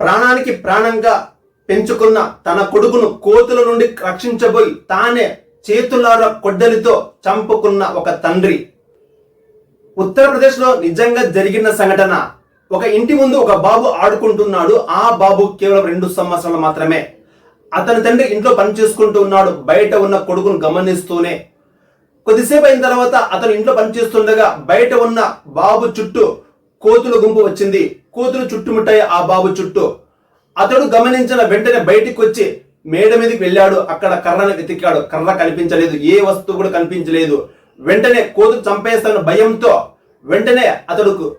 ప్రాణానికి ప్రాణంగా పెంచుకున్న తన కొడుకును కోతుల నుండి రక్షించబోయి తానే చేతులార కొడ్డలితో చంపుకున్న ఒక తండ్రి. ఉత్తరప్రదేశ్లో నిజంగా జరిగిన సంఘటన. ఒక ఇంటి ముందు ఒక బాబు ఆడుకుంటున్నాడు. ఆ బాబు కేవలం రెండు సంవత్సరాలు మాత్రమే. అతని తండ్రి ఇంట్లో పని చేసుకుంటూ ఉన్నాడు. బయట ఉన్న కొడుకును గమనిస్తూనే. కొద్దిసేపు అయిన తర్వాత అతను ఇంట్లో పనిచేస్తుండగా బయట ఉన్న బాబు చుట్టూ కోతుల గుంపు వచ్చింది. కోతులు చుట్టుముట్టాయి ఆ బాబు చుట్టూ. అతడు గమనించిన వెంటనే బయటికి వచ్చి మేడ మీదకి వెళ్ళాడు. అక్కడ కర్రను వెతికాడు. కర్ర కనిపించలేదు. ఏ వస్తువు కూడా కనిపించలేదు. వెంటనే కోతులు చంపేస్తాన భయంతో వెంటనే అతడుకు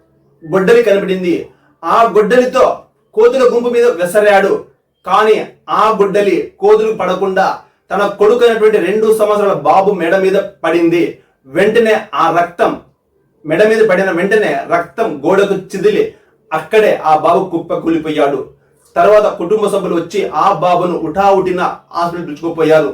గొడ్డలి కనబడింది. ఆ గొడ్డలితో కోతుల గుంపు మీద విసరాడు. కానీ ఆ గొడ్డలి కోతులు పడకుండా తన కొడుకైనటువంటి రెండు సంవత్సరాల బాబు మెడ మీద పడింది. వెంటనే ఆ రక్తం మెడ మీద పడిన వెంటనే రక్తం గోడకు చిదిలి అక్కడే ఆ బాబు కుప్ప కూలిపోయాడు. తర్వాత కుటుంబ సభ్యులు వచ్చి ఆ బాబును ఉఠావుటిన హాస్పిటల్ పిలుచుకుపోయారు.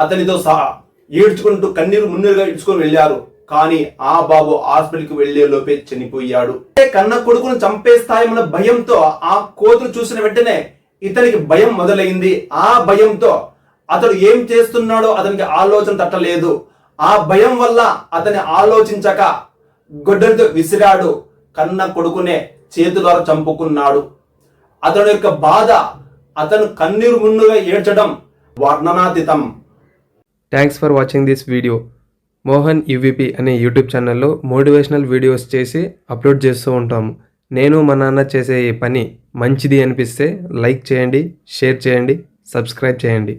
అతనితో సహా ఏడ్చుకుంటూ కన్నీరు మున్నీరుగా ఇడ్చుకొని వెళ్ళారు. కానీ ఆ బాబు హాస్పిటల్కి వెళ్ళే లోపే చనిపోయాడు. అంటే కన్న కొడుకును చంపేస్తాయన్న భయంతో ఆ కోతులు చూసిన వెంటనే ఇతనికి భయం మొదలైంది. ఆ భయంతో అతడు ఏం చేస్తున్నాడో అతనికి ఆలోచన తట్టలేదు. ఆ భయం వల్ల అతని ఆలోచించక గొడ్డలితో విసిరాడు కన్న కొడుకునే చేతు చంపుకున్నాడు. అతని యొక్క బాధ అతను కన్నీరు మున్నుగా ఏడ్చడం వర్ణనాతీతం. Thanks for watching this video Mohan UVP అనే యూట్యూబ్ ఛానల్లో మోటివేషనల్ వీడియోస్ చేసి అప్లోడ్ చేస్తూ ఉంటాము. నేను మా నాన్న చేసే ఈ పని మంచిది అనిపిస్తే లైక్ చేయండి షేర్ చేయండి సబ్స్క్రైబ్ చేయండి.